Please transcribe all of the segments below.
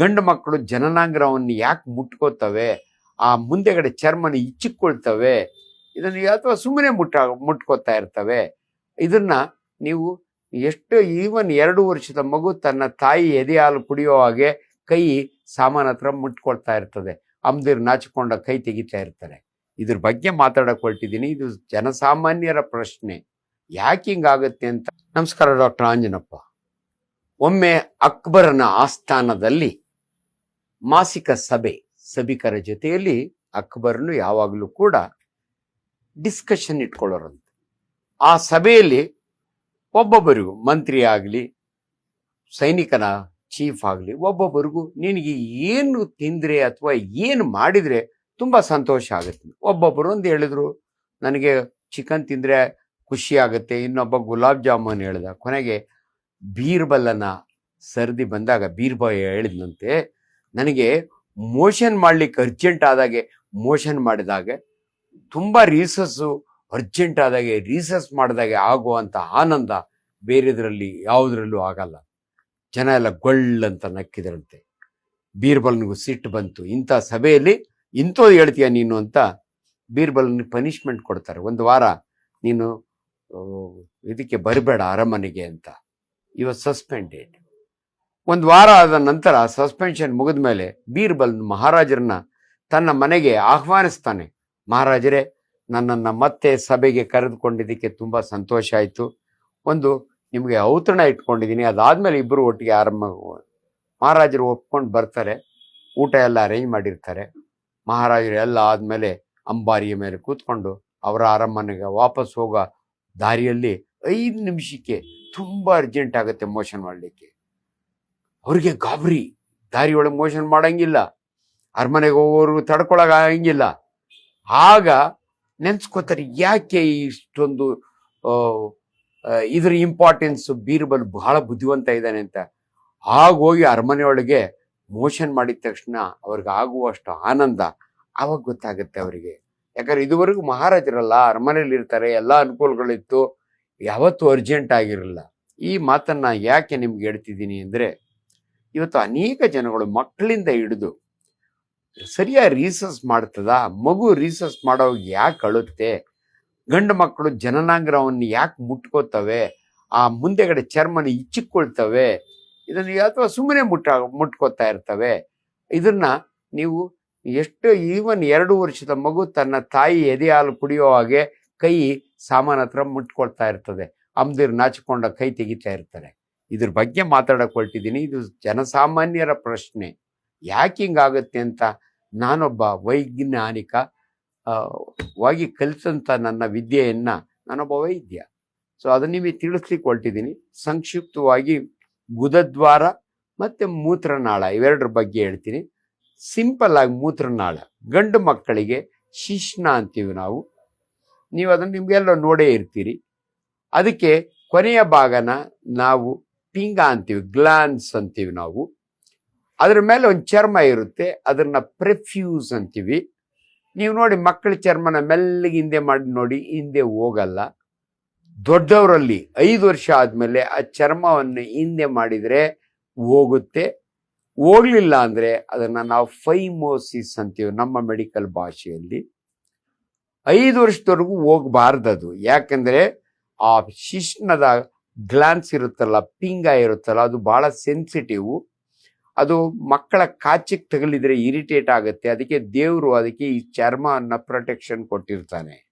ಗಂಡು ಮಕ್ಕಳು ಜನನಾಂಗ್ರವನ್ನು ಯಾಕೆ ಮುಟ್ಕೋತವೆ? ಆ ಮುಂದೆಗಡೆ ಚರ್ಮನ ಇಚ್ಚಿಕೊಳ್ತವೆ? ಇದನ್ನು ಅಥವಾ ಸುಮ್ಮನೆ ಮುಟ್ಟ, ಮುಟ್ಕೋತಾ ಇರ್ತವೆ? ಇದನ್ನ ನೀವು ಎಷ್ಟು ಈವನ್ ಎರಡು ವರ್ಷದ ಮಗು ತನ್ನ ತಾಯಿ ಎದೆ ಹಾಲು ಕುಡಿಯೋ ಹಾಗೆ ಕೈ ಸಾಮಾನ ಹತ್ರ ಮುಟ್ಕೊಳ್ತಾ ಇರ್ತದೆ. ಅಮ್ದಿರ್ ನಾಚಿಕೊಂಡ ಕೈ ತೆಗಿತಾ ಇರ್ತಾರೆ. ಇದ್ರ ಬಗ್ಗೆ ಮಾತಾಡಕ್ ಹೊರಟಿದ್ದೀನಿ ಇದು ಜನಸಾಮಾನ್ಯರ ಪ್ರಶ್ನೆ. ಯಾಕೆ ಹಿಂಗಾಗುತ್ತೆ ಅಂತ. ನಮಸ್ಕಾರ ಡಾಕ್ಟರ್ ಆಂಜನಪ್ಪ. ಒಮ್ಮೆ ಅಕ್ಬರನ ಆಸ್ಥಾನದಲ್ಲಿ ಮಾಸಿಕ ಸಭೆ, ಸಭಿಕರ ಜೊತೆಯಲ್ಲಿ ಅಕ್ಬರ್ನು ಯಾವಾಗಲೂ ಕೂಡ ಡಿಸ್ಕಷನ್ ಇಟ್ಕೊಳ್ಳೋರಂತೆ. ಆ ಸಭೆಯಲ್ಲಿ ಒಬ್ಬೊಬ್ಬರಿಗೂ ಮಂತ್ರಿ ಆಗಲಿ ಸೈನಿಕನ ಚೀಫ್ ಆಗಲಿ, ಒಬ್ಬೊಬ್ಬರಿಗೂ ನಿನಗೆ ಏನು ತಿಂದರೆ ಅಥವಾ ಏನು ಮಾಡಿದರೆ ತುಂಬ ಸಂತೋಷ ಆಗುತ್ತೆ. ಒಬ್ಬೊಬ್ಬರು ಒಂದು ಹೇಳಿದ್ರು, ನನಗೆ ಚಿಕನ್ ತಿಂದರೆ ಖುಷಿ ಆಗುತ್ತೆ. ಇನ್ನೊಬ್ಬ ಗುಲಾಬ್ ಜಾಮೂನ್ ಹೇಳ್ದ, ಕೊನೆಗೆ ಬೀರ್ಬಲ್ಲನ ಸರ್ದಿ ಬಂದಾಗ ಬೀರ್ಬಾಯ್ ಹೇಳಿದ್ನಂತೆ ನನಗೆ ಮೋಷನ್ ಮಾಡ್ಲಿಕ್ಕೆ ಅರ್ಜೆಂಟ್ ಆದಾಗೆ, ಮೋಷನ್ ಮಾಡಿದಾಗೆ, ತುಂಬ ರೀಸಸ್ಸು ಅರ್ಜೆಂಟ್ ಆದಾಗೆ ರೀಸಸ್ ಮಾಡಿದಾಗೆ ಆಗುವಂಥ ಆನಂದ ಬೇರೆದರಲ್ಲಿ ಯಾವುದರಲ್ಲೂ ಆಗಲ್ಲ. ಜನ ಎಲ್ಲ ಗೊಳ್ಳಂತ ನಕ್ಕಿದ್ರಂತೆ. ಬೀರ್ಬಲ್ನಿಗೂ ಸಿಟ್ಟು ಬಂತು. ಇಂಥ ಸಭೆಯಲ್ಲಿ ಇಂಥದ್ದು ಹೇಳ್ತೀಯ ನೀನು ಅಂತ ಬೀರ್ಬಲ್ನಿಗೆ ಪನಿಷ್ಮೆಂಟ್ ಕೊಡ್ತಾರೆ. ಒಂದು ವಾರ ನೀನು ಇದಕ್ಕೆ ಬರಬೇಡ ಅರಮನೆಗೆ ಅಂತ. ಇವತ್ತು ಸಸ್ಪೆಂಡೆಡ್ ಒಂದು ವಾರ ಆದ ನಂತರ ಸಸ್ಪೆನ್ಷನ್ ಮುಗಿದ ಮೇಲೆ ಬೀರ್ಬಲ್ ಮಹಾರಾಜರನ್ನ ತನ್ನ ಮನೆಗೆ ಆಹ್ವಾನಿಸ್ತಾನೆ. ಮಹಾರಾಜರೇ, ನನ್ನನ್ನು ಮತ್ತೆ ಸಭೆಗೆ ಕರೆದುಕೊಂಡಿದ್ದಕ್ಕೆ ತುಂಬ ಸಂತೋಷ ಆಯಿತು. ಒಂದು ನಿಮಗೆ ಔತಣ ಇಟ್ಕೊಂಡಿದ್ದೀನಿ. ಅದಾದಮೇಲೆ ಇಬ್ಬರು ಒಟ್ಟಿಗೆ ಆರಂಭ ಮಹಾರಾಜರು ಒಪ್ಕೊಂಡು ಬರ್ತಾರೆ. ಊಟ ಎಲ್ಲ ಅರೇಂಜ್ ಮಾಡಿರ್ತಾರೆ. ಮಹಾರಾಜರು ಎಲ್ಲ ಆದಮೇಲೆ ಅಂಬಾರಿಯ ಮೇಲೆ ಕೂತ್ಕೊಂಡು ಅವರ ಅರಮನೆಗೆ ವಾಪಸ್ ಹೋಗೋ ದಾರಿಯಲ್ಲಿ ಐದು ನಿಮಿಷಕ್ಕೆ ತುಂಬ ಅರ್ಜೆಂಟ್ ಆಗುತ್ತೆ ಮೋಷನ್ ಮಾಡಲಿಕ್ಕೆ. ಅವ್ರಿಗೆ ಗಾಬರಿ. ದಾರಿ ಒಳಗೆ ಮೋಷನ್ ಮಾಡಂಗಿಲ್ಲ. ಅರಮನೆಗೆ ಹೋಗೋರು ತಡ್ಕೊಳಗ ಆಗಂಗಿಲ್ಲ. ಆಗ ನೆನ್ಸ್ಕೋತಾರೆ, ಯಾಕೆ ಇಷ್ಟೊಂದು ಇದ್ರ ಇಂಪಾರ್ಟೆನ್ಸ್ ಬೀರ್ಬಲ್ ಬಹಳ ಬುದ್ಧಿವಂತ ಇದ್ದಾನೆ ಅಂತ. ಆಗೋಗಿ ಅರಮನೆ ಒಳಗೆ ಮೋಷನ್ ಮಾಡಿದ ತಕ್ಷಣ ಅವ್ರಿಗೆ ಆಗುವಷ್ಟು ಆನಂದ ಅವಾಗ ಗೊತ್ತಾಗುತ್ತೆ ಅವರಿಗೆ. ಯಾಕಂದ್ರೆ ಇದುವರೆಗೂ ಮಹಾರಾಜರಲ್ಲ ಅರಮನೆಯಲ್ಲಿ ಇರ್ತಾರೆ, ಎಲ್ಲ ಅನುಕೂಲಗಳಿತ್ತು, ಯಾವತ್ತೂ ಅರ್ಜೆಂಟ್ ಆಗಿರಲಿಲ್ಲ. ಈ ಮಾತನ್ನ ಯಾಕೆ ನಿಮ್ಗೆ ಹೇಳ್ತಿದ್ದೀನಿ ಅಂದ್ರೆ ಇವತ್ತು ಅನೇಕ ಜನಗಳು ಮಕ್ಕಳಿಂದ ಹಿಡಿದು ಸರಿಯಾಗಿ ರೀಸರ್ಚ್ ಮಾಡ್ತದ, ಮಗು ರೀಸರ್ಚ್ ಮಾಡೋವಾಗ ಯಾಕೆ ಅಳುತ್ತೆ, ಗಂಡು ಮಕ್ಕಳು ಜನನಾಂಗ್ರವನ್ನು ಯಾಕೆ ಮುಟ್ಕೋತವೆ, ಆ ಮುಂದೆಗಡೆ ಚರ್ಮನ ಇಚ್ಚಿಕೊಳ್ತವೆ, ಇದನ್ನು ಅಥವಾ ಸುಮ್ಮನೆ ಮುಟ್ಟ, ಮುಟ್ಕೋತಾ ಇರ್ತವೆ, ಇದನ್ನ ನೀವು ಎಷ್ಟು ಈವನ್ ಎರಡು ವರ್ಷದ ಮಗು ತನ್ನ ತಾಯಿ ಎದೆ ಹಾಲು ಕುಡಿಯೋ ಹಾಗೆ ಕೈ ಸಾಮಾನ ಹತ್ರ ಮುಟ್ಕೊಳ್ತಾ ಇರ್ತದೆ ಅಮ್ದಿರ್ ನಾಚಿಕೊಂಡ ಕೈ ತೆಗಿತಾ ಇರ್ತಾರೆ. ಇದ್ರ ಬಗ್ಗೆ ಮಾತಾಡಕ್ ಹೊರಟಿದ್ದೀನಿ. ಇದು ಜನಸಾಮಾನ್ಯರ ಪ್ರಶ್ನೆ. ಯಾಕೆ ಹಿಂಗಾಗುತ್ತೆ ಅಂತ ನಾನೊಬ್ಬ ವೈಜ್ಞಾನಿಕ ವಾಗಿ ಕಲಿತಂಥ ನನ್ನ ವಿದ್ಯೆಯನ್ನ ನಾನೊಬ್ಬ ವೈದ್ಯ. ಸೊ ಅದನ್ನ ನಿಮಗೆ ತಿಳಿಸ್ಲಿಕ್ಕೆ ಹೊರಟಿದ್ದೀನಿ. ಸಂಕ್ಷಿಪ್ತವಾಗಿ ಗುದದ್ವಾರ ಮತ್ತೆ ಮೂತ್ರನಾಳ ಇವೆರಡರ ಬಗ್ಗೆ ಹೇಳ್ತೀನಿ. ಸಿಂಪಲ್ ಆಗಿ ಮೂತ್ರನಾಳ, ಗಂಡು ಮಕ್ಕಳಿಗೆ ಶಿಶ್ನ ಅಂತೀವಿ ನಾವು. ನೀವು ಅದನ್ನು ನಿಮಗೆಲ್ಲ ನೋಡೇ ಇರ್ತೀರಿ. ಅದಕ್ಕೆ ಕೊನೆಯ ಭಾಗನ ನಾವು ಪಿಂಗ ಅಂತೀವಿ, ಗ್ಲಾನ್ಸ್ ಅಂತೀವಿ ನಾವು. ಅದ್ರ ಮೇಲೆ ಒಂದು ಚರ್ಮ ಇರುತ್ತೆ, ಅದನ್ನ ಪ್ರೆಫ್ಯೂಸ್ ಅಂತೀವಿ. ನೀವು ನೋಡಿ ಮಕ್ಕಳ ಚರ್ಮನ ಮೆಲ್ಲಗೆ ಹಿಂದೆ ಮಾಡಿ ನೋಡಿ, ಹಿಂದೆ ಹೋಗಲ್ಲ. ದೊಡ್ಡವರಲ್ಲಿ ಐದು ವರ್ಷ ಆದಮೇಲೆ ಆ ಚರ್ಮವನ್ನು ಹಿಂದೆ ಮಾಡಿದ್ರೆ ಹೋಗುತ್ತೆ. ಹೋಗ್ಲಿಲ್ಲ ಅಂದ್ರೆ ಅದನ್ನ ನಾವು ಫೈಮೋಸಿಸ್ ಅಂತೀವಿ ನಮ್ಮ ಮೆಡಿಕಲ್ ಭಾಷೆಯಲ್ಲಿ. ಐದು ವರ್ಷದವರೆಗೂ ಹೋಗಬಾರ್ದದು. ಯಾಕಂದ್ರೆ ಆ ಶಿಶ್ನದ ಗ್ಲಾನ್ಸ್ ಇರುತ್ತಲ್ಲ, ಪಿಂಗ ಇರುತ್ತಲ್ಲ, ಅದು ಬಹಳ ಸೆನ್ಸಿಟಿವ್. ಅದು ಮಕ್ಕಳ ಕಾಚಿಗೆ ತಗಲಿದ್ರೆ ಇರಿಟೇಟ್ ಆಗುತ್ತೆ. ಅದಕ್ಕೆ ದೇವರು ಅದಕ್ಕೆ ಈ ಚರ್ಮವನ್ನ ಪ್ರೊಟೆಕ್ಷನ್ ಕೊಟ್ಟಿರ್ತಾನೆ.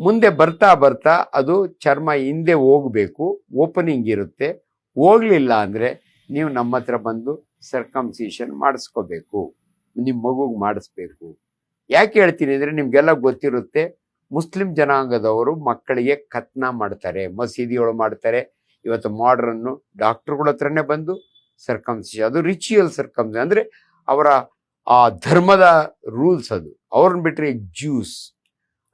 ಮುಂದೆ ಬರ್ತಾ ಬರ್ತಾ ಅದು ಚರ್ಮ ಹಿಂದೆ ಹೋಗ್ಬೇಕು, ಓಪನಿಂಗ್ ಇರುತ್ತೆ. ಹೋಗ್ಲಿಲ್ಲ ಅಂದ್ರೆ ನೀವು ನಮ್ಮ ಹತ್ರ ಬಂದು ಸರ್ಕಮ್ಸಿಷನ್ ಮಾಡಿಸ್ಕೋಬೇಕು. ನಿಮ್ಮ ಮಗುಗೆ ಮಾಡಿಸ್ಬೇಕು. ಯಾಕೆ ಹೇಳ್ತೀನಿ ಅಂದ್ರೆ ನಿಮಗೆಲ್ಲ ಗೊತ್ತಿರುತ್ತೆ ಮುಸ್ಲಿಂ ಜನಾಂಗದವರು ಮಕ್ಕಳಿಗೆ ಕತ್ನ ಮಾಡ್ತಾರೆ ಮಸೀದಿಗಳು ಮಾಡ್ತಾರೆ. ಇವತ್ತು ಮಾಡ್ರನ್ನು ಡಾಕ್ಟ್ರುಗಳ ಹತ್ರನೇ ಬಂದು ಸರ್ಕಮ್ಸಿಷನ್ ಅದು ರಿಚುವಲ್ ಸರ್ಕಮ್ ಅಂದ್ರೆ ಅವರ ಆ ಧರ್ಮದ ರೂಲ್ಸ್ ಅದು. ಅವ್ರನ್ನ ಬಿಟ್ಟರೆ ಜ್ಯೂಸ್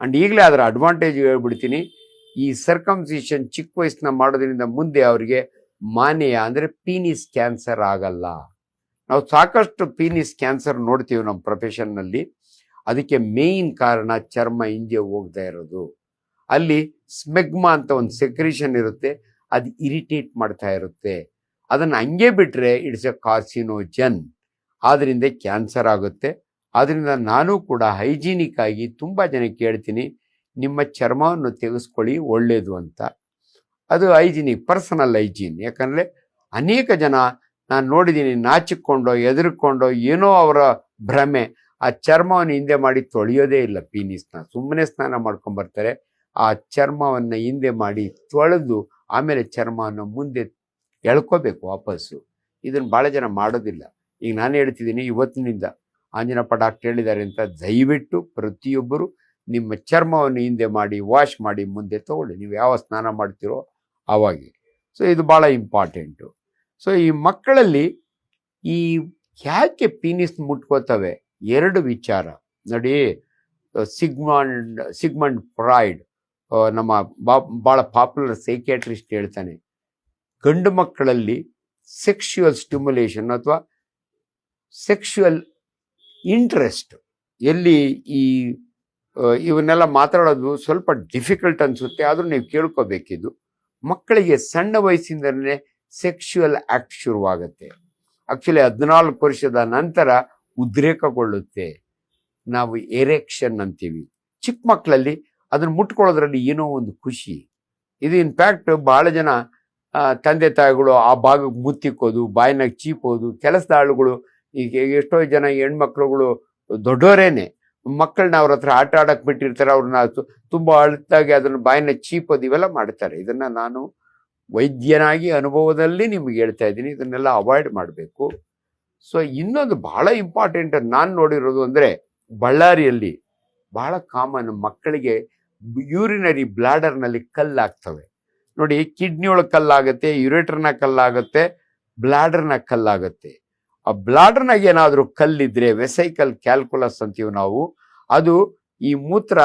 ಅಂಡ್ ಈಗಲೇ ಅದರ ಅಡ್ವಾಂಟೇಜ್ ಹೇಳ್ಬಿಡ್ತೀನಿ. ಈ ಸರ್ಕಮ್ಸಿಷನ್ ಚಿಕ್ಕ ವಯಸ್ಸಿನ ಮಾಡೋದ್ರಿಂದ ಮುಂದೆ ಅವರಿಗೆ ಮಾನೆಯ, ಅಂದ್ರೆ ಪೀನಿಸ್ ಕ್ಯಾನ್ಸರ್ ಆಗಲ್ಲ. ನಾವು ಸಾಕಷ್ಟು ಪೀನಿಸ್ ಕ್ಯಾನ್ಸರ್ ನೋಡ್ತೀವಿ ನಮ್ಮ ಪ್ರೊಫೆಷನ್ನಲ್ಲಿ ಅದಕ್ಕೆ ಮೇಯ್ನ್ ಕಾರಣ ಚರ್ಮ ಹಿಂದೆ ಹೋಗ್ತಾ ಇರೋದು. ಅಲ್ಲಿ ಸ್ಮೆಗ್ಮಾ ಅಂತ ಒಂದು ಸೆಕ್ರೇಷನ್ ಇರುತ್ತೆ, ಅದು ಇರಿಟೇಟ್ ಮಾಡ್ತಾ ಇರುತ್ತೆ. ಅದನ್ನು ಹಂಗೆ ಬಿಟ್ಟರೆ ಇಟ್ಸ್ ಎ ಕಾರ್ಸಿನೋಜನ್ ಆದ್ದರಿಂದ ಕ್ಯಾನ್ಸರ್ ಆಗುತ್ತೆ. ಆದ್ದರಿಂದ ನಾನು ಕೂಡ ಹೈಜೀನಿಕ್ ಆಗಿ ತುಂಬ ಜನಕ್ಕೆ ಹೇಳ್ತೀನಿ ನಿಮ್ಮ ಚರ್ಮವನ್ನು ತೆಗೆಸ್ಕೊಳ್ಳಿ ಒಳ್ಳೆಯದು ಅಂತ. ಅದು ಹೈಜಿನಿಕ್ ಪರ್ಸನಲ್ ಹೈಜೀನ್ ಯಾಕಂದರೆ ಅನೇಕ ಜನ ನಾನು ನೋಡಿದ್ದೀನಿ ನಾಚಿಕೊಂಡೋ ಎದುರುಕೊಂಡೋ ಏನೋ ಅವರ ಭ್ರಮೆ. ಆ ಚರ್ಮವನ್ನು ಹಿಂದೆ ಮಾಡಿ ತೊಳೆಯೋದೇ ಇಲ್ಲ ಪೀನಿಸ್ನ ಸುಮ್ಮನೆ ಸ್ನಾನ ಮಾಡ್ಕೊಂಬರ್ತಾರೆ ಆ ಚರ್ಮವನ್ನು ಹಿಂದೆ ಮಾಡಿ ತೊಳೆದು ಆಮೇಲೆ ಚರ್ಮವನ್ನು ಮುಂದೆ ಎಳ್ಕೋಬೇಕು ವಾಪಸ್ಸು. ಇದನ್ನು ಭಾಳ ಜನ ಮಾಡೋದಿಲ್ಲ. ಈಗ ನಾನು ಹೇಳ್ತಿದ್ದೀನಿ ಇವತ್ತಿನಿಂದ ಆಂಜನಪ್ಪ ಡಾಕ್ಟರ್ ಹೇಳಿದ್ದಾರೆ ಅಂತ ದಯವಿಟ್ಟು ಪ್ರತಿಯೊಬ್ಬರು ನಿಮ್ಮ ಚರ್ಮವನ್ನು ಹಿಂದೆ ಮಾಡಿ, ವಾಶ್ ಮಾಡಿ, ಮುಂದೆ ತಗೊಳ್ಳಿ. ನೀವು ಯಾವ ಸ್ನಾನ ಮಾಡ್ತೀರೋ ಆವಾಗಿ ಸೊ, ಇದು ಭಾಳ ಇಂಪಾರ್ಟೆಂಟು. ಸೊ, ಈ ಮಕ್ಕಳಲ್ಲಿ ಈ ಯಾಕೆ ಪೀನಿಸ್ ಮುಟ್ಕೋತವೆ? ಎರಡು ವಿಚಾರ. ನೋಡಿ ಸಿಗ್ಮಾಂಡ್, ಸಿಗ್ಮಂಡ್ ಫ್ರಾಯ್ಡ್ ನಮ್ಮ ಬಾ ಭಾಳ ಪಾಪ್ಯುಲರ್ ಸೈಕ್ಯಾಟ್ರಿಸ್ಟ್ ಹೇಳ್ತಾನೆ. ಗಂಡು ಮಕ್ಕಳಲ್ಲಿ ಸೆಕ್ಷುವಲ್ ಸ್ಟಿಮ್ಯುಲೇಷನ್ ಅಥವಾ ಸೆಕ್ಷುವಲ್ ಇಂಟ್ರೆಸ್ಟ್, ಎಲ್ಲಿ ಈ ಇವನ್ನೆಲ್ಲ ಮಾತಾಡೋದು ಸ್ವಲ್ಪ ಡಿಫಿಕಲ್ಟ್ ಅನಿಸುತ್ತೆ, ಆದರೂ ನೀವು ಕೇಳ್ಕೋಬೇಕಿದ್ದು ಮಕ್ಕಳಿಗೆ ಸಣ್ಣ ವಯಸ್ಸಿಂದಲೇ ಸೆಕ್ಷುವಲ್ ಆಕ್ಟ್ ಶುರುವಾಗುತ್ತೆ. ಆಕ್ಚುಲಿ ಹದಿನಾಲ್ಕು ವರ್ಷದ ನಂತರ ಉದ್ರೇಕಗೊಳ್ಳುತ್ತೆ. ನಾವು ಎರೆಕ್ಷನ್ ಅಂತೀವಿ. ಚಿಕ್ಕ ಮಕ್ಕಳಲ್ಲಿ ಅದನ್ನು ಮುಟ್ಕೊಳ್ಳೋದ್ರಲ್ಲಿ ಏನೋ ಒಂದು ಖುಷಿ. ಇದು ಇನ್ಫ್ಯಾಕ್ಟ್ ಬಹಳ ಜನ ತಂದೆ ತಾಯಿಗಳು ಆ ಭಾಗಕ್ಕೆ ಮುತ್ತಿಕ್ಕೋದು, ಬಾಯಿನಾಗ ಚೀಪೋದು, ಕೆಲಸದ ಆಳುಗಳು ಈಗ ಎಷ್ಟೋ ಜನ ಹೆಣ್ಮಕ್ಳುಗಳು ದೊಡ್ಡವರೇನೆ ಮಕ್ಕಳನ್ನ ಅವ್ರ ಹತ್ರ ಆಟ ಆಡಕ್ಕೆ ಬಿಟ್ಟಿರ್ತಾರೆ, ಅವ್ರನ್ನ ತುಂಬ ಅಳ್ತಾಗಿ ಅದನ್ನು ಬಾಯಿನ ಚೀಪೋದು ಇವೆಲ್ಲ ಮಾಡ್ತಾರೆ. ಇದನ್ನ ನಾನು ವೈದ್ಯನಾಗಿ ಅನುಭವದಲ್ಲಿ ನಿಮ್ಗೆ ಹೇಳ್ತಾ ಇದ್ದೀನಿ. ಇದನ್ನೆಲ್ಲ ಅವಾಯ್ಡ್ ಮಾಡಬೇಕು. ಸೊ ಇನ್ನೊಂದು ಬಹಳ ಇಂಪಾರ್ಟೆಂಟ್ ನಾನು ನೋಡಿರೋದು ಅಂದರೆ ಬಳ್ಳಾರಿಯಲ್ಲಿ ಬಹಳ ಕಾಮನ್ ಮಕ್ಕಳಿಗೆ ಯೂರಿನರಿ ಬ್ಲಾಡರ್ನಲ್ಲಿ ಕಲ್ಲಾಗ್ತವೆ. ನೋಡಿ ಕಿಡ್ನಿ ಒಳಗೆ ಕಲ್ಲಾಗುತ್ತೆ ಯುರೇಟರ್ನ ಕಲ್ಲಾಗುತ್ತೆ ಬ್ಲಾಡರ್ನ ಕಲ್ಲಾಗುತ್ತೆ. ಆ ಬ್ಲಾಡರ್ನಾಗ ಏನಾದರೂ ಕಲ್ಲಿದ್ರೆ ವೆಸೈಕಲ್ ಕ್ಯಾಲ್ಕುಲಸ್ ಅಂತೀವಿ ನಾವು, ಅದು ಈ ಮೂತ್ರ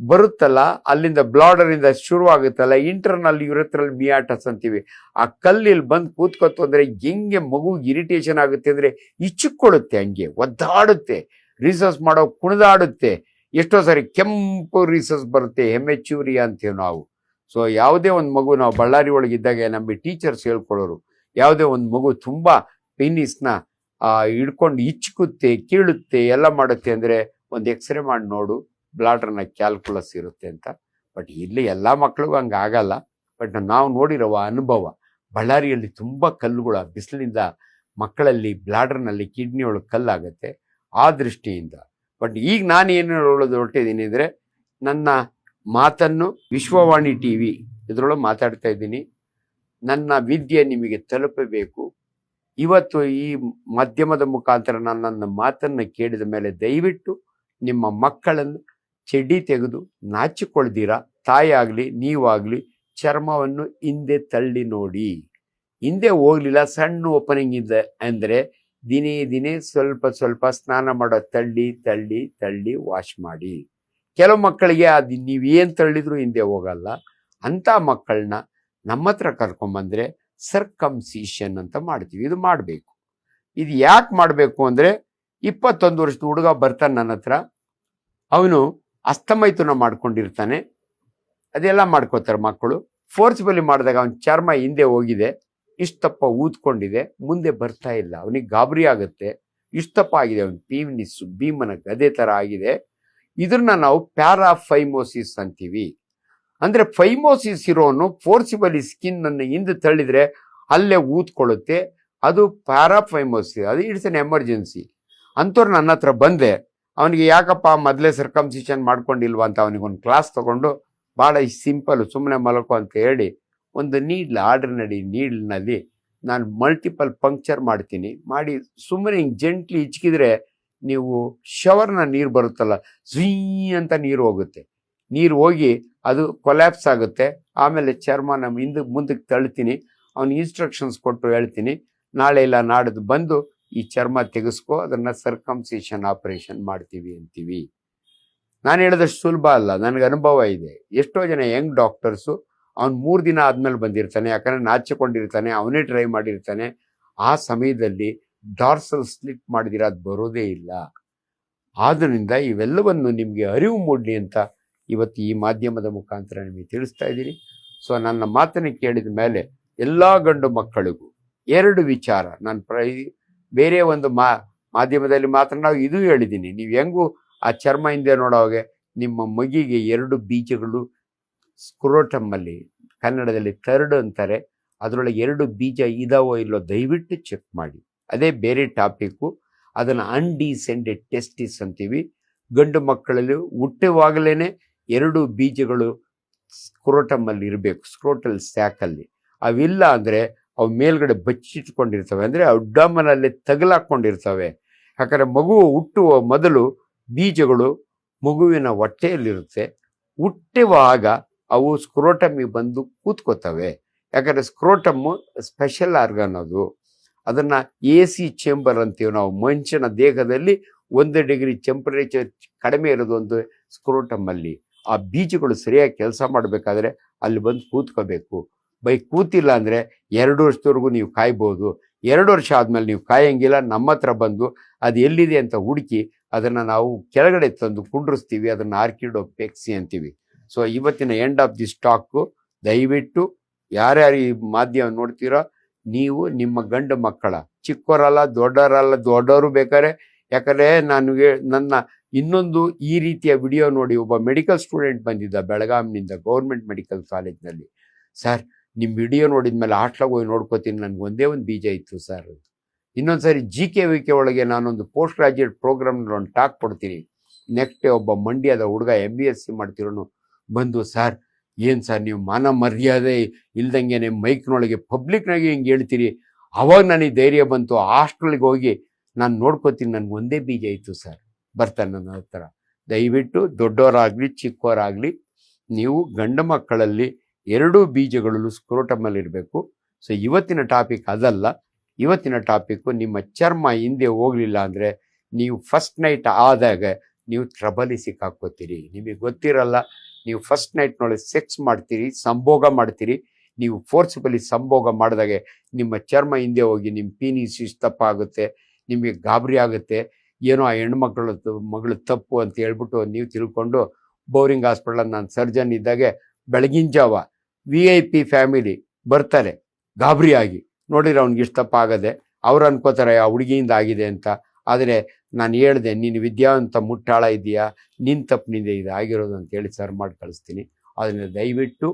ಬರುತ್ತಲ್ಲ, ಅಲ್ಲಿಂದ ಬ್ಲಾಡರಿಂದ ಶುರುವಾಗುತ್ತಲ್ಲ, ಇಂಟರ್ನಲ್ ಯುರೆಥ್ರಲ್ ಮಿಯಾಟಸ್ ಅಂತೀವಿ. ಆ ಕಲ್ಲಿಲ್ಲಿ ಬಂದು ಕೂತ್ಕೊತು ಅಂದರೆ ಹೆಂಗೆ ಮಗು ಇರಿಟೇಷನ್ ಆಗುತ್ತೆ ಅಂದ್ರೆ ಇಚ್ಚಿಕೊಳ್ಳುತ್ತೆ ಹಂಗೆ, ಒದ್ದಾಡುತ್ತೆ ರಿಸರ್ಚ್ ಮಾಡೋ ಕುಣಿದಾಡುತ್ತೆ. ಎಷ್ಟೋ ಸಾರಿ ಕೆಂಪು ರಿಸರ್ಚ್ ಬರುತ್ತೆ ಹೆಮ್ಮೆಚೂರಿ ಅಂತೀವಿ ನಾವು. ಸೊ ಯಾವುದೇ ಒಂದು ಮಗು, ನಾವು ಬಳ್ಳಾರಿ ಒಳಗಿದ್ದಾಗ ನಮಗೆ ಟೀಚರ್ಸ್ ಹೇಳ್ಕೊಳ್ಳೋರು ಯಾವುದೇ ಒಂದು ಮಗು ತುಂಬಾ ಪೆನ್ನಿಸ್ನ ಹಿಡ್ಕೊಂಡು ಇಚ್ಚಿಕುತ್ತೆ ಕೀಳುತ್ತೆ, ಎಲ್ಲ ಮಾಡುತ್ತೆ ಅಂದ್ರೆ ಒಂದು ಎಕ್ಸ್ರೇ ಮಾಡಿ ನೋಡು. ಬ್ಲಾಡರ್ನ ಕ್ಯಾಲ್ಕುಲಸ್ ಇರುತ್ತೆ ಅಂತ. ಬಟ್ ಇಲ್ಲಿ ಎಲ್ಲ ಮಕ್ಕಳಿಗೂ ಹಂಗೆ ಆಗಲ್ಲ. ಬಟ್ ನಾವು ನೋಡಿರುವ ಅನುಭವ, ಬಳ್ಳಾರಿಯಲ್ಲಿ ತುಂಬ ಕಲ್ಲುಗಳ ಬಿಸಿಲಿಂದ ಮಕ್ಕಳಲ್ಲಿ ಬ್ಲಾಡರ್ನಲ್ಲಿ ಕಿಡ್ನಿ ಒಳಗೆ ಕಲ್ಲಾಗುತ್ತೆ ಆ ದೃಷ್ಟಿಯಿಂದ. ಬಟ್ ಈಗ ನಾನು ಏನು ಹೇಳೋದು ಹೊರಟಿದ್ದೀನಿ ಅಂದರೆ, ನನ್ನ ಮಾತನ್ನು ವಿಶ್ವವಾಣಿ ಟಿ ವಿ ಇದರೊಳಗೆ ಮಾತಾಡ್ತಾ ಇದ್ದೀನಿ. ನನ್ನ ವಿದ್ಯೆ ನಿಮಗೆ ತಲುಪಬೇಕು. ಇವತ್ತು ಈ ಮಾಧ್ಯಮದ ಮುಖಾಂತರ ನಾನು ನನ್ನ ಮಾತನ್ನು ಕೇಳಿದ ಮೇಲೆ ದಯವಿಟ್ಟು ನಿಮ್ಮ ಮಕ್ಕಳನ್ನು ಚಡ್ಡಿ ತೆಗೆದು ನಾಚಿಕೊಳ್ದಿರ ತಾಯಿ ಆಗಲಿ ನೀವಾಗಲಿ ಚರ್ಮವನ್ನು ಹಿಂದೆ ತಳ್ಳಿ ನೋಡಿ ಹಿಂದೆ ಹೋಗಲಿಲ್ಲ ಸಣ್ಣ ಓಪನಿಂಗ್ ಇದೆ ಅಂದರೆ ದಿನೇ ದಿನೇ ಸ್ವಲ್ಪ ಸ್ವಲ್ಪ ಸ್ನಾನ ಮಾಡೋ ತಳ್ಳಿ ತಳ್ಳಿ ತಳ್ಳಿ ವಾಶ್ ಮಾಡಿ ಕೆಲವು ಮಕ್ಕಳಿಗೆ ಅದು ನೀವೇನು ತಳ್ಳಿದ್ರು ಹಿಂದೆ ಹೋಗಲ್ಲ ಅಂಥ ಮಕ್ಕಳನ್ನ ನಮ್ಮ ಹತ್ರ ಕರ್ಕೊಂಬಂದರೆ ಸರ್ಕಮ್ಸಿಷನ್ ಅಂತ ಮಾಡ್ತೀವಿ. ಇದು ಮಾಡಬೇಕು. ಇದು ಯಾಕೆ ಮಾಡಬೇಕು ಅಂದರೆ ಇಪ್ಪತ್ತೊಂದು ವರ್ಷದ ಹುಡುಗ ಬರ್ತಾನೆ ನನ್ನ ಹತ್ರ ಅವನು ಅಸ್ತಮೈಥುನ ಮಾಡ್ಕೊಂಡಿರ್ತಾನೆ. ಅದೆಲ್ಲ ಮಾಡ್ಕೋತಾರೆ ಮಕ್ಕಳು. ಫೋರ್ಸ್ಬಲಿ ಮಾಡಿದಾಗ ಅವನ ಚರ್ಮ ಹಿಂದೆ ಹೋಗಿದೆ. ಇಷ್ಟಪ್ಪ ಊದ್ಕೊಂಡಿದೆ. ಮುಂದೆ ಬರ್ತಾ ಇಲ್ಲ. ಅವನಿಗೆ ಗಾಬರಿ ಆಗುತ್ತೆ. ಇಷ್ಟಪ್ಪ ಆಗಿದೆ. ಅವನ ಪೀವ್ನಿಸ್ಸು ಭೀಮನ ಗದೆ ಥರ ಆಗಿದೆ. ಇದನ್ನ ನಾವು ಪ್ಯಾರಾಫೈಮೋಸಿಸ್ ಅಂತೀವಿ. ಅಂದ್ರೆ ಫೈಮೋಸಿಸ್ ಇರೋನು ಫೋರ್ಸಿಬಲಿ ಸ್ಕಿನ್ ಅನ್ನು ಹಿಂದೆ ತಳ್ಳಿದ್ರೆ ಅಲ್ಲೇ ಊದ್ಕೊಳ್ಳುತ್ತೆ. ಅದು ಪ್ಯಾರಾಫೈಮೋಸಿಸ್. ಅದು ಇಟ್ಸ್ ಎನ್ ಎಮರ್ಜೆನ್ಸಿ ಅಂಥವ್ರು ನನ್ನ ಹತ್ರ ಬಂದೆ. ಅವನಿಗೆ ಯಾಕಪ್ಪ ಮೊದಲೇ ಸರ್ಕಮ್ಸಿಷನ್ ಮಾಡ್ಕೊಂಡಿಲ್ವ ಅಂತ ಅವನಿಗೊಂದು ಕ್ಲಾಸ್ ತಗೊಂಡು ಭಾಳ ಸಿಂಪಲ್ ಸುಮ್ಮನೆ ಮಲಕು ಅಂತ ಹೇಳಿ ಒಂದು ನೀಡ್ ಆರ್ಡ್ರ್ ನಡಿ, ನೀಡ್ಲ್ನಲ್ಲಿ ನಾನು ಮಲ್ಟಿಪಲ್ ಪಂಕ್ಚರ್ ಮಾಡ್ತೀನಿ. ಮಾಡಿ ಸುಮ್ಮನೆ ಹಿಂಗೆ ಜೆಂಟ್ಲಿ ಇಚ್ಕಿದ್ರೆ ನೀವು ಶವರ್ನ ನೀರು ಬರುತ್ತಲ್ಲ, ಝೀ ಅಂತ ನೀರು ಹೋಗುತ್ತೆ. ನೀರು ಹೋಗಿ ಅದು ಕೊಲ್ಯಾಪ್ಸ್ ಆಗುತ್ತೆ. ಆಮೇಲೆ ಚರ್ಮ ನಮ್ಮ ಹಿಂದಕ್ಕೆ ಮುಂದಕ್ಕೆ ತಳ್ತೀನಿ. ಅವ್ನಿಗೆ ಇನ್ಸ್ಟ್ರಕ್ಷನ್ಸ್ ಕೊಟ್ಟು ಹೇಳ್ತೀನಿ. ನಾಳೆ ಇಲ್ಲ, ನಾಡಿದ್ದು ಬಂದು ಈ ಚರ್ಮ ತೆಗೆಸ್ಕೋ ಅದನ್ನ ಸರ್ಕಮ್ಸಿಷನ್ ಆಪರೇಷನ್ ಮಾಡ್ತೀವಿ ಅಂತೀವಿ. ನಾನು ಹೇಳಿದಷ್ಟು ಸುಲಭ ಅಲ್ಲ, ನನಗೆ ಅನುಭವ ಇದೆ. ಎಷ್ಟೋ ಜನ ಯಂಗ್ ಡಾಕ್ಟರ್ಸು ಅವ್ನು ಮೂರು ದಿನ ಆದ್ಮೇಲೆ ಬಂದಿರ್ತಾನೆ, ಯಾಕಂದ್ರೆ ನಾಚಿಕೊಂಡಿರ್ತಾನೆ, ಅವನೇ ಟ್ರೈ ಮಾಡಿರ್ತಾನೆ. ಆ ಸಮಯದಲ್ಲಿ ಡಾರ್ಸಲ್ ಸ್ಲಿಪ್ ಮಾಡಿದಿರ ಅದು ಬರೋದೇ ಇಲ್ಲ. ಆದ್ದರಿಂದ ಇವೆಲ್ಲವನ್ನು ನಿಮಗೆ ಅರಿವು ಮೂಡಲಿ ಅಂತ ಇವತ್ತು ಈ ಮಾಧ್ಯಮದ ಮುಖಾಂತರ ನಿಮಗೆ ತಿಳಿಸ್ತಾ ಇದ್ದೀನಿ. ಸೊ, ನನ್ನ ಮಾತನ್ನು ಕೇಳಿದ ಮೇಲೆ ಎಲ್ಲ ಗಂಡು ಮಕ್ಕಳಿಗೂ ಎರಡು ವಿಚಾರ. ನಾನು ಪ್ರ ಬೇರೆ ಒಂದು ಮಾ, ಮಾಧ್ಯಮದಲ್ಲಿ ಮಾತ್ರ ನಾವು ಇದು ಹೇಳಿದ್ದೀನಿ. ನೀವು ಹೆಂಗೂ ಆ ಚರ್ಮ ಹಿಂದೆ ನೋಡೋವಾಗೆ ನಿಮ್ಮ ಮಗಿಗೆ ಎರಡು ಬೀಜಗಳು ಸ್ಕ್ರೋಟಮ್ಮಲ್ಲಿ ಕನ್ನಡದಲ್ಲಿ ಥರ್ಡ್ ಅಂತಾರೆ. ಅದರೊಳಗೆ ಎರಡು ಬೀಜ ಇದಾವೋ ಇಲ್ಲೋ ದಯವಿಟ್ಟು ಚೆಕ್ ಮಾಡಿ. ಅದೇ ಬೇರೆ ಟಾಪಿಕ್ಕು. ಅದನ್ನು ಅನ್ಡಿಸೆಂಡೆಡ್ ಟೆಸ್ಟಿಸ್ ಅಂತೀವಿ. ಗಂಡು ಮಕ್ಕಳಲ್ಲಿ ಹುಟ್ಟುವಾಗಲೇ ಎರಡು ಬೀಜಗಳು ಸ್ಕ್ರೋಟಮಲ್ಲಿ ಇರಬೇಕು. ಸ್ಕ್ರೋಟಲ್ ಸ್ಯಾಕಲ್ಲಿ. ಅವಿಲ್ಲ ಅಂದರೆ ಅವು ಮೇಲ್ಗಡೆ ಬಚ್ಚಿಟ್ಕೊಂಡಿರ್ತವೆ. ಅಂದರೆ ಅಡ್ಡಾಮನಲ್ಲಿ ತಗಲಾಕೊಂಡಿರ್ತವೆ ಯಾಕಂದರೆ ಮಗು ಹುಟ್ಟುವ ಮೊದಲು ಬೀಜಗಳು ಮಗುವಿನ ಹೊಟ್ಟೆಯಲ್ಲಿರುತ್ತೆ. ಹುಟ್ಟುವಾಗ ಅವು ಸ್ಕ್ರೋಟಮಿಗೆ ಬಂದು ಕೂತ್ಕೋತವೆ. ಯಾಕಂದರೆ ಸ್ಕ್ರೋಟಮ್ಮು ಸ್ಪೆಷಲ್ ಆರ್ಗನ್ ಅದು. ಅದನ್ನು ಎ ಸಿ ಚೇಂಬರ್ ಅಂತೀವಿ ನಾವು. ಮನುಷ್ಯನ ದೇಹದಲ್ಲಿ ಒಂದು ಡಿಗ್ರಿ ಟೆಂಪರೇಚರ್ ಕಡಿಮೆ ಇರೋದು ಒಂದು ಸ್ಕ್ರೋಟಮ್ಮಲ್ಲಿ. ಆ ಬೀಜಗಳು ಸರಿಯಾಗಿ ಕೆಲಸ ಮಾಡಬೇಕಾದ್ರೆ ಅಲ್ಲಿ ಬಂದು ಕೂತ್ಕೋಬೇಕು. ಬೈ ಕೂತಿಲ್ಲ ಅಂದರೆ ಎರಡು ವರ್ಷದವರೆಗೂ ನೀವು ಕಾಯ್ಬೋದು. ಎರಡು ವರ್ಷ ಆದಮೇಲೆ ನೀವು ಕಾಯಂಗಿಲ್ಲ. ನಮ್ಮ ಹತ್ರ ಬಂದು ಅದು ಎಲ್ಲಿದೆ ಅಂತ ಹುಡುಕಿ ಅದನ್ನು ನಾವು ಕೆಳಗಡೆ ತಂದು ಕುಂಡ್ರಿಸ್ತೀವಿ. ಅದನ್ನು ಆರ್ಕಿಡೋ ಪೆಕ್ಸಿ ಅಂತೀವಿ. ಸೊ ಇವತ್ತಿನ ಎಂಡ್ ಆಫ್ ದಿ ಸ್ಟಾಕು ದಯವಿಟ್ಟು ಯಾರ್ಯಾರು ಈ ಮಾಧ್ಯಮ ನೋಡ್ತೀರೋ ನೀವು ನಿಮ್ಮ ಗಂಡು ಮಕ್ಕಳ, ಚಿಕ್ಕವರಲ್ಲ, ದೊಡ್ಡವರಲ್ಲ, ದೊಡ್ಡವರು ಬೇಕಾದ್ರೆ, ಯಾಕಂದರೆ ನನಗೆ ನನ್ನ ಇನ್ನೊಂದು ಈ ರೀತಿಯ ವಿಡಿಯೋ ನೋಡಿ ಒಬ್ಬ ಮೆಡಿಕಲ್ ಸ್ಟೂಡೆಂಟ್ ಬಂದಿದ್ದ ಬೆಳಗಾಂನಿಂದ ಗೌರ್ಮೆಂಟ್ ಮೆಡಿಕಲ್ ಕಾಲೇಜ್ನಲ್ಲಿ ಸರ್ ನಿಮ್ಮ ವಿಡಿಯೋ ನೋಡಿದ್ಮೇಲೆ ಹಾಸ್ಟ್ಲಾಗ ಹೋಗಿ ನೋಡ್ಕೋತೀನಿ, ನನಗೆ ಒಂದೇ ಒಂದು ಬೀಜ ಇತ್ತು ಸರ್. ಇನ್ನೊಂದು ಸಾರಿ ಜಿ ಕೆ ವಿ ಕೆ ಒಳಗೆ ನಾನೊಂದು ಪೋಸ್ಟ್ ಗ್ರಾಜ್ಯುಯೇಟ್ ಪ್ರೋಗ್ರಾಮ್ನಲ್ಲಿ ಒಂದು ಟಾಕ್ ಕೊಡ್ತೀನಿ. ನೆಕ್ಸ್ಟ್ ಒಬ್ಬ ಮಂಡ್ಯದ ಹುಡುಗ ಎಂ ಬಿ ಎಸ್ ಸಿ ಮಾಡ್ತಿರೋನು ಬಂದು, ಸರ್, ಏನು ಸರ್ ನೀವು ಮಾನ ಮರ್ಯಾದೆ ಇಲ್ದಂಗೆ ಮೈಕ್ನೊಳಗೆ ಪಬ್ಲಿಕ್ನಾಗೆ ಹಿಂಗೆ ಹೇಳ್ತೀರಿ? ಅವಾಗ ನನಗೆ ಧೈರ್ಯ ಬಂತು. ಹಾಸ್ಟೆಲ್ಗೆ ಹೋಗಿ ನಾನು ನೋಡ್ಕೋತೀನಿ, ನನಗೆ ಒಂದೇ ಬೀಜ ಇತ್ತು ಸರ್. ಬರ್ತಾನೆ ನನ್ನ ಹತ್ರ. ದಯವಿಟ್ಟು ದೊಡ್ಡವರಾಗಲಿ ಚಿಕ್ಕವರಾಗಲಿ ನೀವು ಗಂಡು ಮಕ್ಕಳಲ್ಲಿ ಎರಡೂ ಬೀಜಗಳು ಸ್ಕ್ರೋಟಮಲ್ಲಿ ಇರಬೇಕು. ಸೊ ಇವತ್ತಿನ ಟಾಪಿಕ್ ಅದಲ್ಲ. ಇವತ್ತಿನ ಟಾಪಿಕ್ಕು ನಿಮ್ಮ ಚರ್ಮ ಹಿಂದೆ ಹೋಗಲಿಲ್ಲ ಅಂದರೆ ನೀವು ಫಸ್ಟ್ ನೈಟ್ ಆದಾಗ ನೀವು ಟ್ರಬಲಿ ಸಿಕ್ಕಾಕೋತೀರಿ ನಿಮಗೆ ಗೊತ್ತಿರಲ್ಲ, ನೀವು ಫಸ್ಟ್ ನೈಟ್ನೊಳಗೆ ಸೆಕ್ಸ್ ಮಾಡ್ತೀರಿ, ಸಂಭೋಗ ಮಾಡ್ತೀರಿ. ನೀವು ಫೋರ್ಸಿಬಲಿ ಸಂಭೋಗ ಮಾಡಿದಾಗೆ ನಿಮ್ಮ ಚರ್ಮ ಹಿಂದೆ ಹೋಗಿ ನಿಮ್ಮ ಪೀನಿಸ್ ದಪ್ಪ ಆಗುತ್ತೆ ನಿಮಗೆ ಗಾಬರಿ ಆಗುತ್ತೆ. ಏನೋ ಆ ಹೆಣ್ಮಕ್ಳು ಮಗಳು ತಪ್ಪು ಅಂತ ಹೇಳ್ಬಿಟ್ಟು ನೀವು ತಿಳ್ಕೊಂಡು ಬೋರಿಂಗ್ ಹಾಸ್ಪಿಟಲ್ ನಾನು ಸರ್ಜನ್ ಇದ್ದಾಗೆ ಬೆಳಗಿನ ಜಾವ ವಿ ಐ ಪಿ ಫ್ಯಾಮಿಲಿ ಬರ್ತಾರೆ, ಗಾಬರಿಯಾಗಿ. ನೋಡಿದ್ರೆ ಅವ್ನಿಗೆ ಇಷ್ಟು ತಪ್ಪ ಆಗದೆ ಅವ್ರು ಅನ್ಕೋತಾರೆ, ಆ ಹುಡುಗಿಯಿಂದ ಆಗಿದೆ ಅಂತ. ಆದರೆ ನಾನು ಹೇಳ್ದೆ, ನೀನು ವಿದ್ಯಾವಂತ ಮುಟ್ಟಾಳ ಇದೆಯಾ ನಿನ್ನ ತಪ್ಪಿನಿಂದ ಇದು ಆಗಿರೋದು ಅಂತ ಹೇಳಿ ಸರ್ ಮಾಡಿ ಕಳಿಸ್ತೀನಿ. ಅದನ್ನು ದಯವಿಟ್ಟು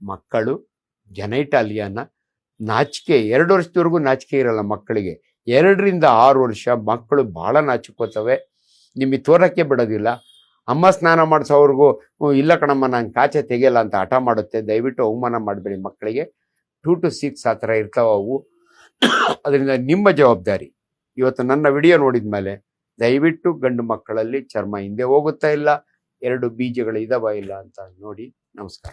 ಮಕ್ಕಳು ಜನೈಟಾಲಿಯನ್ನ ನಾಚಿಕೆ, ಎರಡು ವರ್ಷದವರೆಗೂ ನಾಚಿಕೆ ಇರಲ್ಲ ಮಕ್ಕಳಿಗೆ. ಎರಡರಿಂದ ಆರು ವರ್ಷ ಮಕ್ಕಳು ಭಾಳ ನಾಚಿಕೋತವೆ. ನಿಮಗೆ ತೋರಕ್ಕೆ ಬಿಡೋದಿಲ್ಲ. ಅಮ್ಮ ಸ್ನಾನ ಮಾಡಿಸೋವ್ರಿಗೂ "ಹ್ಞೂ, ಇಲ್ಲ ಕಣಮ್ಮ ನಾನು ಕಾಚೆ ತೆಗೆಯಲ್ಲ ಅಂತ ಹಠ ಮಾಡುತ್ತೆ. ದಯವಿಟ್ಟು ಅವಮಾನ ಮಾಡಬೇಡಿ ಮಕ್ಕಳಿಗೆ. ಟೂ ಟು ಸಿಕ್ಸ್ ಆ ಥರ ಇರ್ತಾವೆ ಅವು. ಅದರಿಂದ ನಿಮ್ಮ ಜವಾಬ್ದಾರಿ. ಇವತ್ತು ನನ್ನ ವಿಡಿಯೋ ನೋಡಿದ ಮೇಲೆ ದಯವಿಟ್ಟು ಗಂಡು ಮಕ್ಕಳಲ್ಲಿ ಚರ್ಮ ಹಿಂದೆ ಹೋಗುತ್ತಾ ಇಲ್ಲ ಎರಡು ಬೀಜಗಳು ಇದಾವ ಇಲ್ಲ ಅಂತ ನೋಡಿ ನಮಸ್ಕಾರ.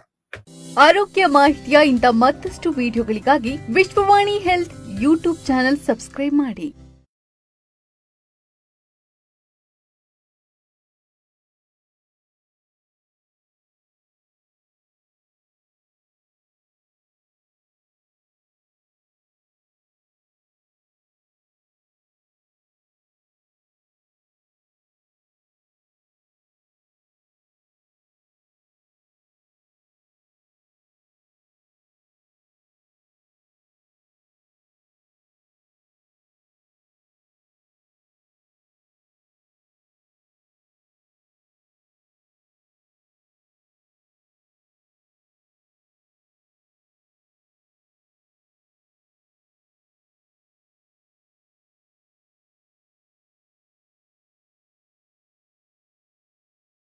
ಆರೋಗ್ಯ ಮಾಹಿತಿಯ ಇಂಥ ಮತ್ತಷ್ಟು ವಿಡಿಯೋಗಳಿಗಾಗಿ Vishwavani health YouTube channel subscribe ಮಾಡಿ.